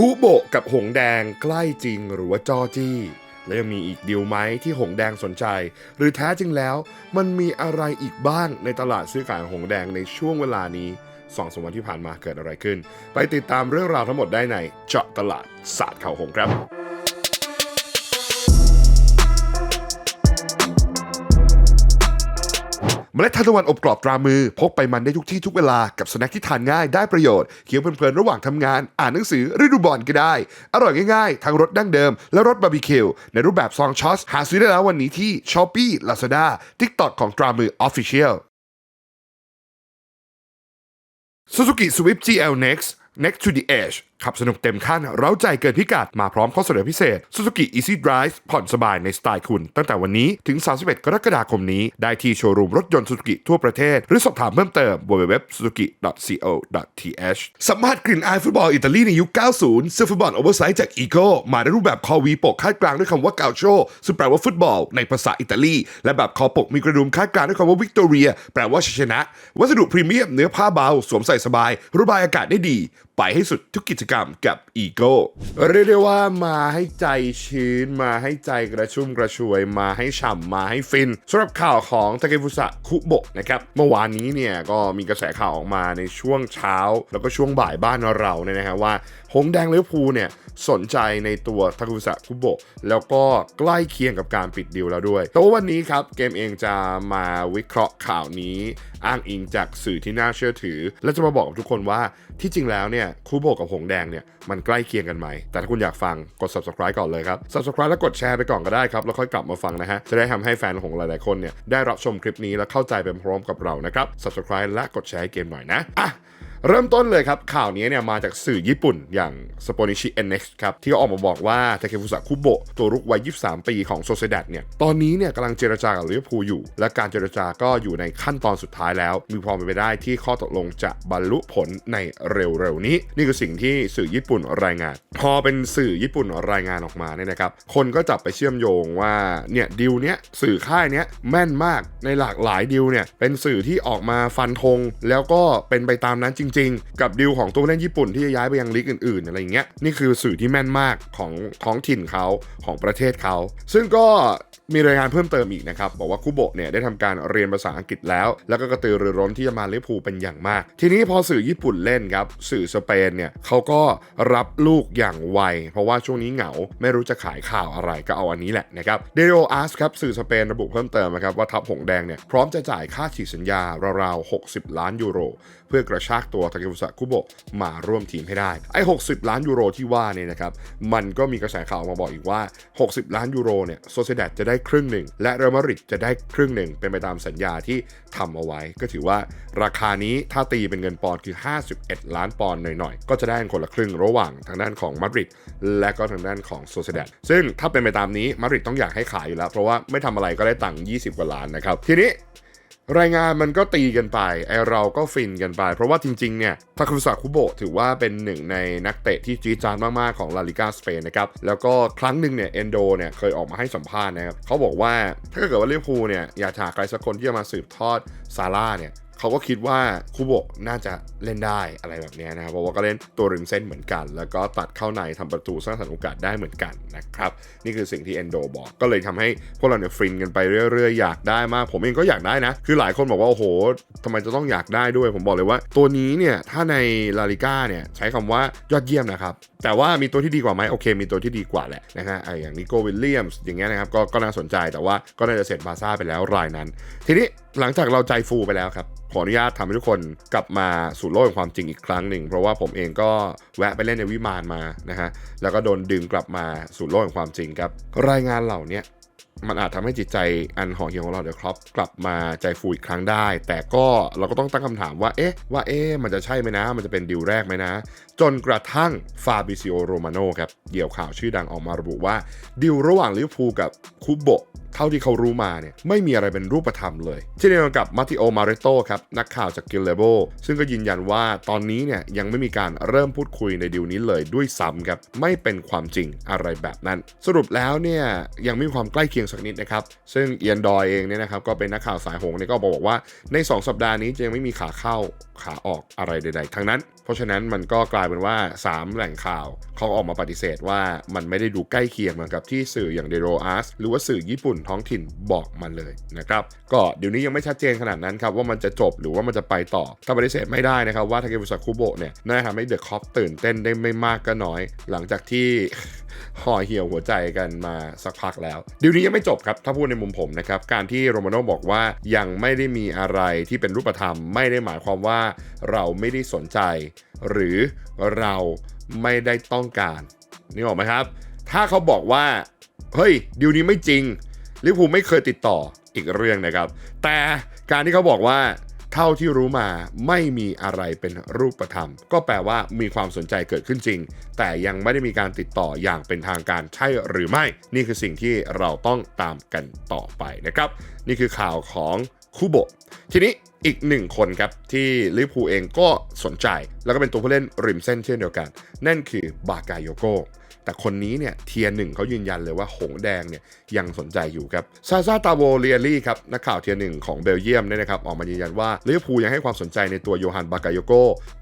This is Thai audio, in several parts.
คูโบะกับหงแดงใกล้จริงหรือว่าจอจี้ และยังมีอีกดีลไหมที่หงแดงสนใจ หรือแท้จริงแล้ว มันมีอะไรอีกบ้างในตลาดซื้อขายของหงแดงในช่วงเวลานี้สองสมวันที่ผ่านมาเกิดอะไรขึ้น ไปติดตามเรื่องราวทั้งหมดได้ในเจาะตลาดศาสตร์ข่าวหงครับ เมล็ดทานตะวันอบกรอบตรามือ พกไปมันได้ทุกที่ทุกเวลากับสแน็คที่ทานง่ายได้ประโยชน์เคี้ยวเพลินๆระหว่างทำงาน อ่านหนังสือหรือดูบอลก็ได้ อร่อยง่ายๆ ทั้งรสดั้งเดิม และรสบาร์บีคิวในรูปแบบซองช็อตหาซื้อได้แล้ววันนี้ที่ s h อ p e e Lazada TikTok ของตรามือ Official Suzuki Swift GL Next Next to the Edge ขับสนุกเต็มขั้น เร้าใจเกินพิกัด มาพร้อมข้อเสนอพิเศษ Suzuki Easy Drive ผ่อนสบายในสไตล์คุณ ตั้งแต่วันนี้ถึง 31 กรกฎาคมนี้ ได้ที่โชว์รูมรถยนต์ Suzuki ทั่วประเทศ หรือสอบถามเพิ่มเติม www.suzuki.co.th สัมผัสกลิ่นอายฟุตบอลอิตาลีในยุค 90เสื้อฟุตบอลโอเวอร์ไซส์จากอีโกมาในรูปแบบคอวีปกคาดกลางด้วยคำว่า Gaucho ซึ่งแปลว่าฟุตบอลในภาษาอิตาลี และแบบคอปกมีกระดุมคาดกลางด้วยคำว่าวิกตอเรียแปลว่าชัยชนะ วัสดุพรีเมียมเนื้อผ้าเบาสวมใส่สบายระบายอากาศได้ดี ไปให้สุดทุกกิจกรรมกับ e g o เรียกได้ว่ามาให้ใจชื้น มาให้ใจกระชุ่มกระชวย มาให้ฉ่ำมาให้ฟินสำหรับข่าวของทาเกฟุสะคุโบะนะครับเมื่อวานนี้เนี่ยก็มีกระแสข่าวออกมาในช่วงเช้า แล้วก็ช่วงบ่ายบ้านเราเนี่ยนะฮะว่าหงแดงเลิเวอร์พูเนี่ยสนใจในตัวทากุสะคุโบะแล้วก็ใกล้เคียงกับการปิดดีลแล้วด้วยแต่ว่าวันนี้ครับเกมเองจะมาวิเคราะห์ข่าวนี้อ้างอิงจากสื่อที่น่าเชื่อถือ และจะมาบอกกับทุกคนว่าที่จริงแล้วเนี่ยคูโบกับหงแดงเนี่ยมันใกล้เคียงกันไหม แต่ถ้าคุณอยากฟังกด subscribe ก่อนเลยครับ subscribe แล้วกดแชร์ไปก่อนก็ได้ครับ แล้วค่อยกลับมาฟังนะฮะ จะได้ทำให้แฟนของหลายๆคนเนี่ยได้รับชมคลิปนี้และเข้าใจไปพร้อมกับเรานะครับ subscribe และกดแชร์ให้เกมหน่อยนะอะ เริ่มต้นเลยครับ ข่าวนี้เนี่ยมาจากสื่อญี่ปุ่นอย่าง s p o n i c h i NX ครับ ที่ออกมาบอกว่าทาเคฟุสะคุโบะตัวรุกวัย 23 ปีของโซเซดัตเนี่ยตอนนี้เนี่ยกำลังเจรจากับลิเวอร์พูลอยู่ และการเจรจาก็อยู่ในขั้นตอนสุดท้ายแล้ว มีความเป็นไปได้ที่ข้อตกลงจะบรรลุผลในเร็วๆนี้ นี่คือสิ่งที่สื่อญี่ปุ่นรายงาน พอเป็นสื่อญี่ปุ่นรายงานออกมาเนี่ยนะครับคนก็จับไปเชื่อมโยงว่าเนี่ยดิวเนี้ยสื่อค่ายเนี้ยแม่นมากในหลากหลายดิวเนี่ยเป็นสื่อที่ออกมาฟันธงแล้วก็เป็นไปตามนั้นจริง ๆ กับดิวของตัวเล่นญี่ปุ่นที่จะย้ายไปยังลีกอื่นๆอะไรอย่างเงี้ยนี่คือสื่อที่แม่นมากของท้องถิ่นเขาของประเทศเขา ซึ่งก็มีรายงานเพิ่มเติมอีกนะครับ บอกว่าคุโบะเนี่ยได้ทำการเรียนภาษาอังกฤษแล้ว แล้วก็กระตือรือร้นที่จะมาลิเวอร์พูเป็นอย่างมาก ทีนี้พอสื่อญี่ปุ่นเล่นครับ สื่อสเปนเนี่ยเขาก็รับลูกอย่างไว เพราะว่าช่วงนี้เหงาไม่รู้จะขายข่าวอะไรก็เอาอันนี้แหละนะครับเดโ o อาร์สครับสื่อสเปนระบุเพิ่มเติมนะครับว่าทัพหงแดงเนี่ยพร้อมจะจ่ายค่าฉีกสัญญาราวๆ60 ล้านยูโรเพื่อกระชากตัวทาเกฟุสะคุโบะมาร่วมทีมให้ได้ไอ้60 ล้านยูโรที่ว่าเนี่ยนะครับมันก็มีกระแสข่าวมาบอกอีกว่า 60 ล้านยูโรเนี่ยโซเซเดตจะได้ครึ่งหนึ่ง และเรอัลมาดริดจะได้ครึ่งหนึ่ง เป็นไปตามสัญญาที่ทำเอาไว้ ก็ถือว่าราคานี้ถ้าตีเป็นเงินปอนด์คือ 51 ล้านปอนด์หน่อยๆ ก็จะได้คนละครึ่งระหว่างทางด้านของมาดริดและก็ทางด้านของโซเซเดตซึ่งถ้าเป็นไปตามนี้มาดริดต้องอยากให้ขายอยู่แล้ว เพราะว่าไม่ทำอะไรก็ได้ตังค์20 กว่าล้านนะครับทีนี้ รายงานมันก็ตีกันไปไอเราก็ฟินกันไป เพราะว่าจริงๆเนี่ยทาคุสะคุโบะถือว่าเป็นหนึ่งในนักเตะที่จี๊ดจานมากๆของลาลิกาสเปนนะครับแล้วก็ครั้งหนึ่งเนี่ยเอนโดเนี่ยเคยออกมาให้สัมภาษณ์นะครับเขาบอกว่าถ้าเกิดว่าลิเวอร์พูลเนี่ยอยากหาใครสักคนที่จะมาสืบทอดซาร่าเนี่ย เขาก็คิดว่าคุโบะน่าจะเล่นได้อะไรแบบนี้นะครับเพราะว่าก็เล่นตัวริมเส้นเหมือนกัน แล้วก็ตัดเข้าในทำประตูสร้างสรรค์โอกาสได้เหมือนกันนะครับนี่คือสิ่งที่เอนโดบอก ก็เลยทำให้พวกเราเนี่ยฟินกันไปเรื่อยๆ อยากได้มาก ผมเองก็อยากได้นะ คือหลายคนบอกว่า โอ้โหทำไมจะต้องอยากได้ด้วย ผมบอกเลยว่า ตัวนี้เนี่ยถ้าในลาลิก้าเนี่ยใช้คำว่ายอดเยี่ยมนะครับแต่ว่ามีตัวที่ดีกว่าไหมโอเค มีตัวที่ดีกว่าแหละนะฮะไออย่างนิโกวิลเลียมส์อย่างเงี้ยนะครับก็ก็น่าสนใจแต่ว่าก็น่าจะเสร็จบาซ่าไปแล้วรายนั้น ทีนี้ หลังจากเราใจฟูไปแล้วครับขออนุญาตทำให้ทุกคนกลับมาสู่โลกแห่งความจริงอีกครั้งหนึ่ง เพราะว่าผมเองก็แวะไปเล่นในวิมานมานะฮะแล้วก็โดนดึงกลับมาสู่โลกแห่งความจริงครับ รายงานเหล่านี้ มันอาจทำให้จิตใจอันห่อเหี่ยวของเราเดอะครอปกลับมาใจฟูอีกครั้งได้ แต่ก็เราก็ต้องตั้งคำถามว่า เอ๊ะ ว่าเอ๊ะ มันจะใช่ไหมนะ มันจะเป็นดิวแรกไหมนะ จนกระทั่งฟาบิซิโอโรมาโนครับเดี่ยวข่าวชื่อดังออกมาระบุว่า ดิวระหว่างลิเวอร์พูลกับคุโบะเท่าที่เขารู้มาเนี่ยไม่มีอะไรเป็นรูปธรรมเลยเช่นเดียวกับมาติโอมาเรโตครับนักข่าวจากกิลเลโบซึ่งก็ยืนยันว่าตอนนี้เนี่ยยังไม่มีการเริ่มพูดคุยในดีลนี้เลยด้วยซ้ำครับไม่เป็นความจริงอะไรแบบนั้น สรุปแล้วเนี่ยยังไม่มีความใกล้เคียงงสักนิดนะครับ ซึ่งเอียนดอยเองเนี่ยนะครับก็เป็นนักข่าวสายหงส์เนี่ยก็บอกว่าใน 2 สัปดาห์นี้จะยังไม่มีขาเข้าขาออกอะไรใด ๆ ทั้งนั้น เพราะฉะนั้นมันก็กลายเป็นว่า 3 แหล่งข่าวเขาออกมาปฏิเสธว่ามันไม่ได้ดูใกล้เคียงเหมือนกับที่สื่ออย่างเดโรอาร์สหรือว่าสื่อญี่ปุ่นท้องถิ่นบอกมาเลยนะครับก็เดี๋ยวนี้ยังไม่ชัดเจนขนาดนั้นครับว่ามันจะจบหรือว่ามันจะไปต่อถ้าปฏิเสธไม่ได้นะครับว่าทาเกบุสคุโบะเนี่ยน่าจะทำให้เดอะคอปตื่นเต้นได้ไม่มากก็น้อย หลังจากที่ห่อเหี่ยวหัวใจกันมาสักพักแล้วดีลนี้ยังไม่จบครับ ถ้าพูดในมุมผมนะครับ การที่โรมาโน่บอกว่ายังไม่ได้มีอะไรที่เป็นรูปธรรม ไม่ได้หมายความว่าเราไม่ได้สนใจ หรือเราไม่ได้ต้องการนี่ออกไหมครับ ถ้าเขาบอกว่า เฮ้ยดีลนี้ไม่จริงลิเวอร์พูลไม่เคยติดต่ออีกเรื่องนะครับ แต่การที่เขาบอกว่า เท่าที่รู้มาไม่มีอะไรเป็นรูปธรรม ก็แปลว่ามีความสนใจเกิดขึ้นจริง แต่ยังไม่ได้มีการติดต่ออย่างเป็นทางการใช่หรือไม่ นี่คือสิ่งที่เราต้องตามกันต่อไปนะครับ นี่คือข่าวของคูโบทีนี้อีกหนึ่งคนครับ ที่ลิเวอร์พูลเองก็สนใจ แล้วก็เป็นตัวผู้เล่นริมเส้นเช่นเดียวกัน นั่นคือบากายโยโก แต่คนนี้เนี่ยเทียร์หนึ่งเขายืนยันเลยว่าหงแดงเนี่ยยังสนใจอยู่ครับซาซาตาโวเรียรี่ครับนักข่าวเทียร์หนึ่งของเบลเยียมเนี่ยนะครับออกมายืนยันว่าลิเวอร์พูลยังให้ความสนใจในตัวโยฮันบากายโก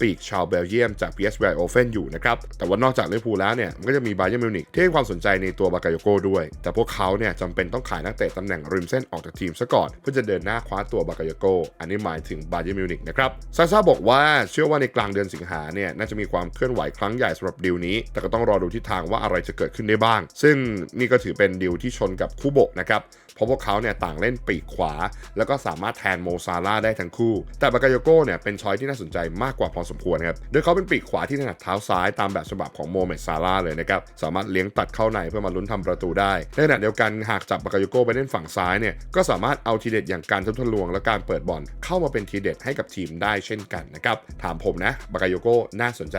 ปีกชาวเบลเยียมจาก PSV โอเฟนอยู่นะครับแต่ว่านอกจากลิเวอร์พูลแล้วเนี่ยมันก็จะมีบาเย r n มิวนิกที่ให้ความสนใจในตัวบากายโกด้วย แต่พวกเขาเนี่ยจำเป็นต้องขายนักเตะตำแหน่งริมเส้นออกจากทีมซะก่อนเพื่อจะเดินหน้าคว้าตัวบากายโกอันนี้หมายถึงบาเย r n มิวนิกนะครับซาซาบอกว่าเชื่อว่าในกลางเดือนสิงหาเนี่ยน่าจะมีความเคลื่อนไหวครั้งใหญ่สำหรับดีลนี้ แต่ก็ต้องรอดูทิศทางว่าอะไรจะเกิดขึ้นได้บ้าง ซึ่งนี่ก็ถือเป็นดีลที่ชนกับคูโบะนะครับเพราะพวกเขาเนี่ยต่างเล่นปีกขวา แล้วก็สามารถแทนโมซาร่าได้ทั้งคู่ แต่บากายโกเนี่ยเป็นช้อยที่น่าสนใจมากกว่าพอสมควรครับ โดยเขาเป็นปีกขวาที่ถนัดเท้าซ้ายตามแบบฉบับของโมเมดซาร่าเลยนะครับ สามารถเลี้ยงตัดเข้าในเพื่อมาลุ้นทำประตูได้ ในขณะเดียวกันหากจับบากายโกไปเล่นฝั่งซ้ายเนี่ย ก็สามารถเอาทีเด็ดอย่างการทุบทะลวง และการเปิดบอลเข้ามาเป็นทีเด็ดให้กับทีมได้เช่นกันนะครับ ถามผมนะบากายโกน่าสนใจ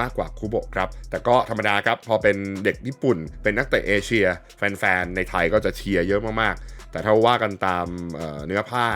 มากกว่าคูโบครับ แต่ก็ธรรมดาครับ พอเป็นเด็กญี่ปุ่น เป็นนักเตะเอเชีย แฟนๆ ในไทยก็จะเชียร์เยอะมากๆ แต่ถ้าว่ากันตามเเนื้อผ้า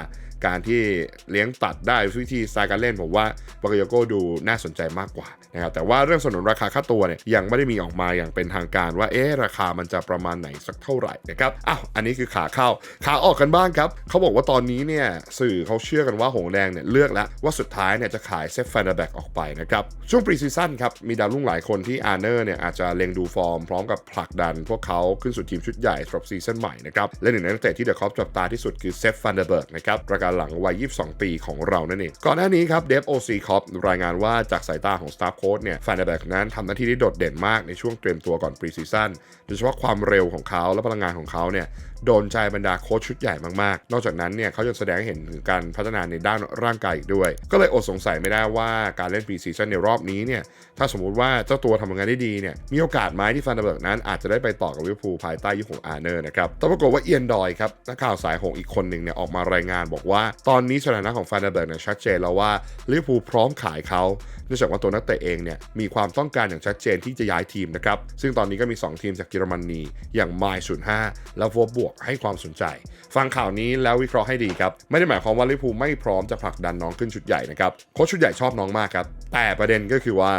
การที่เลี้ยงตัดได้วิธีสไตล์การเล่นผมว่าบากายโกดูน่าสนใจมากกว่า นะครับแต่ว่าเรื่องสนุนราคาค่าตัวเนี่ยยังไม่ได้มีออกมาอย่างเป็นทางการว่าเอ๊ะราคามันจะประมาณไหนสักเท่าไหร่นะครับอ้าวอันนี้คือขาเข้าขาออกกันบ้างครับเขาบอกว่าตอนนี้เนี่ยสื่อเขาเชื่อกันว่าหงแดงเนี่ยเลือกแล้วว่าสุดท้ายเนี่ยจะขายเซฟแฟนแบกออกไปนะครับช่วงปรีซีซั่นครับมีดาวรุ่งหลายคนที่อาร์เนอร์เนี่ยอาจจะเล็งดูฟอร์มพร้อมกับผลักดัน พวกเขาขึ้นสู่ทีมชุดใหญ่สำหรับซีซั่นใหม่นะครับและหนึ่งในนักเตะที่เดอะคอปจับตาที่สุดคือเซฟฟันเดอร์เบิร์กนะครับประการหลังวัย 22 ปีของเรานั่นเองก่อนหน้านี้ครับเดฟโอซีคอปรายงานว่าจากสายตาของสตาฟโคชเนี่ยฟานเดเบิร์กนั้นทำหน้าที่ได้โดดเด่นมากในช่วงเตรียมตัวก่อนปรีซีซั่นโดยเฉพาะความเร็วของเขาและพลังงานของเขาเนี่ยโดนใจบรรดาโค้ชชุดใหญ่มากๆ นอกจากนั้นเนี่ยเขายังแสดงให้เห็นถึงการพัฒนาในด้านร่างกายอีกด้วย ก็เลยอดสงสัยไม่ได้ว่าการเล่นปีซีซั่นในรอบนี้เนี่ยถ้าสมมุติว่าเจ้าตัวทำงานได้ดีเนี่ยมีโอกาสไหมที่ฟันเดเบิร์กนั้นอาจจะได้ไปต่อกับลิเวอร์พูลภายใต้ยุคของอาร์เนอร์นะครับแต่ปรากฏว่าเอียนดอยครับนักข่าวสายหงอีกคนหนึ่งเนี่ยออกมารายงานบอกว่า ตอนนี้สถานะของฟันเดเบิร์กเนี่ยชัดเจนแล้วว่าลิเวอร์พูลพร้อมขายเขาเนื่องจากว่าตัวนักเตะเองเนี่ยมีความต้องการอย่างชัดเจนที่จะย้ายทีมนะครับซึ่งตอนนี้ก็มี 2 ทีมจากเยอรมนีอย่างไมล์ศูนย์ห้าและฟัวบวกให้ความสนใจ ฟังข่าวนี้แล้ววิเคราะห์ให้ดีครับ ไม่ได้หมายความว่าลิพูไม่พร้อมจะผลักดันน้องขึ้นชุดใหญ่นะครับโค้ชชุดใหญ่ชอบน้องมากครับแต่ประเด็นก็คือว่า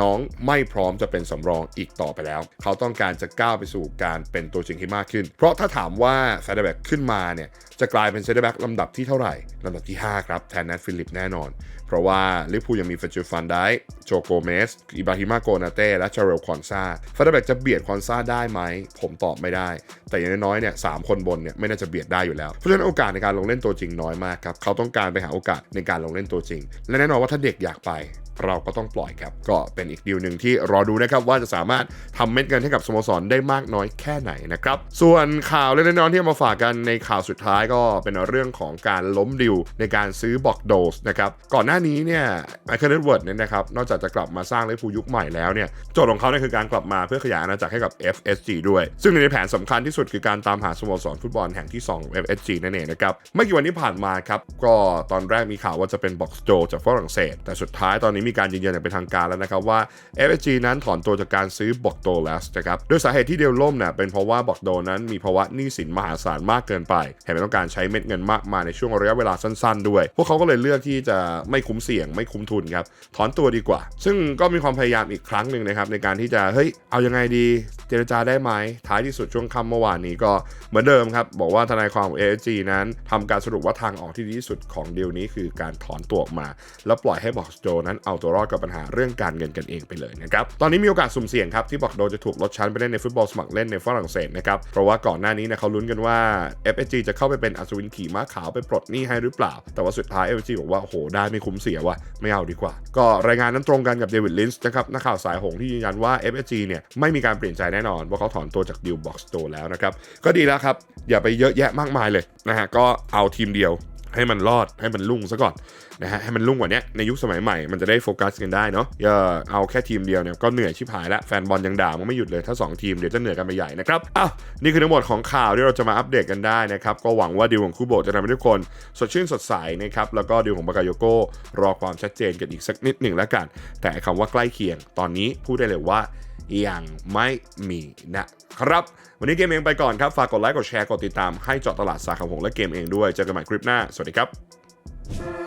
น้องไม่พร้อมจะเป็นสำรองอีกต่อไปแล้ว เขาต้องการจะก้าวไปสู่การเป็นตัวจริงที่มากขึ้น เพราะถ้าถามว่าเซนเตอร์แบ็กขึ้นมาเนี่ย จะกลายเป็นเซนเตอร์แบ็กลำดับที่เท่าไหร่ลำดับที่ 5 ครับ แทนแนทฟิลิปแน่นอน เพราะว่าลิเวอร์พูยังมีเฟจิลฟันได้โจโกเมสอิบราฮิมาโกนาเต้และจาเรลคอนซาเฟนเตอร์แบ็กจะเบียดคอนซาได้ไหม ผมตอบไม่ได้ แต่อย่างน้อยเนี่ยสามคนบนเนี่ยไม่น่าจะเบียดได้อยู่แล้ว เพราะฉะนั้นโอกาสในการลงเล่นตัวจริงน้อยมากครับเขาต้องการไปหาโอกาสในการลงเล่นตัวจริง และแน่นอนว่าถ้าเด็กอยากไป เราก็ต้องปล่อยครับ ก็เป็นอีกดีลหนึ่งที่รอดูนะครับว่าจะสามารถทำเม็ดเงินให้กับสโมสรได้มากน้อยแค่ไหนนะครับ ส่วนข่าวเล็กน้อยที่มาฝากกันในข่าวสุดท้ายก็เป็นเรื่องของการล้มดิวในการซื้อบอกโดสนะครับก่อนหน้านี้เนี่ยไมเคิลเดเวิร์ดเนี่ยนะครับนอกจากจะกลับมาสร้างลิเวอร์พูลยุคใหม่แล้วเนี่ยโจทย์ของเขาเนี่ยคือการกลับมาเพื่อขยายอาณาจักรให้กับ FSG ด้วย ซึ่งในแผนสำคัญที่สุดคือการตามหาสโมสรฟุตบอลแห่งที่ 2 FSG นั่นเองนะครับไม่กี่วันที่ผ่านมาครับก็ตอนแรกมีข่าวว่าจะเป็นบ็อกโจจากฝรั่งเศส แต่สุดท้ายตอนนี้มีการยืนยันอย่างเป็นทางการแล้วนะครับว่า FSG นั้นถอนตัวจากการซื้อบอกโดแล้วนะครับโดยสาเหตุที่เดียวล่มเนี่ยเป็นเพราะว่าบอกโดนั้นมีภาวะหนี้สินมหาศาลมากเกินไปแถมต้องการใช้เม็ดเงินมากมายในช่วงระยะเวลาสั้น ๆ ด้วย พวกเขาก็เลยเลือกที่จะไม่คุ้มเสี่ยงไม่คุ้มทุนครับถอนตัวดีกว่า ซึ่งก็มีความพยายามอีกครั้งหนึ่งนะครับในการที่จะเฮ้ยเอายังไงดีเจรจาได้ไหมท้ายที่สุดช่วงค่ำเมื่อวานนี้ก็เหมือนเดิมครับบอกว่าทนายความของ AFG นั้นทำการสรุปว่าทางออกที่ดีที่สุดของเดีลนี้คือการถอนตัวออกมา แล้วปล่อยให้บอกโจนั้นเอาตัวรอดกับปัญหาเรื่องการเงินกันเองไปเลยนะครับ ตอนนี้มีโอกาสสุ่มเสี่ยงครับที่บอกโดจะถูกลดชั้นไปเล่นในฟุตบอลสมัครเล่นในฝรั่งเศสนะครับ เพราะว่าก่อนหน้านี้เนะเขาลุ้นกันว่า FSG จะเข้าไปเป็นอัศวินขี่ม้าขาวไปปลดหนี้ให้หรือเปล่า แต่ว่าสุดท้าย FSG บอกว่าโอ้โหได้ไม่คุ้มเสียว่ะไม่เอาดีกว่า ก็รายงานนั้นตรงกันกับเดวิดลินส์นะครับนักข่าวสายหงที่ยืนยันว่า FSG เนี่ยไม่มีการเปลี่ยนใจแน่นอนว่าเขาถอนตัวจากดิวบ็อกสโตแล้วนะครับก็ดีแล้วครับอย่าไปเยอะแยะมากมายเลยนะฮะก็เอาทีมเดียว ให้มันรอดให้มันรุ่งซะก่อนนะฮะให้มันรุ่งกว่านี้ในยุคสมัยใหม่มันจะได้โฟกัสกันได้เนาะอย่าเอาแค่ทีมเดียวเนี่ยก็เหนื่อยชิบหายล้วแฟนบอลยังด่ามันไม่หยุดเลยถ้า 2 ทีมเดี๋ยวจะเหนื่อยกันไปใหญ่นะครับอ้าวนี่คือทั้งหมดของข่าวที่เราจะมาอัปเดตกันได้นะครับก็หวังว่าดีลของคูโบจะทำให้ทุกคน สดชื่นสดใสนะครับแล้วก็ดีลของบากาโยโกรอความชัดเจนกันอีกสักนิดหนึ่งแล้วกัน แต่คำว่าใกล้เคียงตอนนี้พูดได้เลยว่า ยังไม่มีนะครับ วันนี้เกมเองไปก่อนครับ ฝากกดไลค์กดแชร์กดติดตามให้เจาะตลาดสาขาหงและเกมเองด้วย เจอกันใหม่คลิปหน้า สวัสดีครับ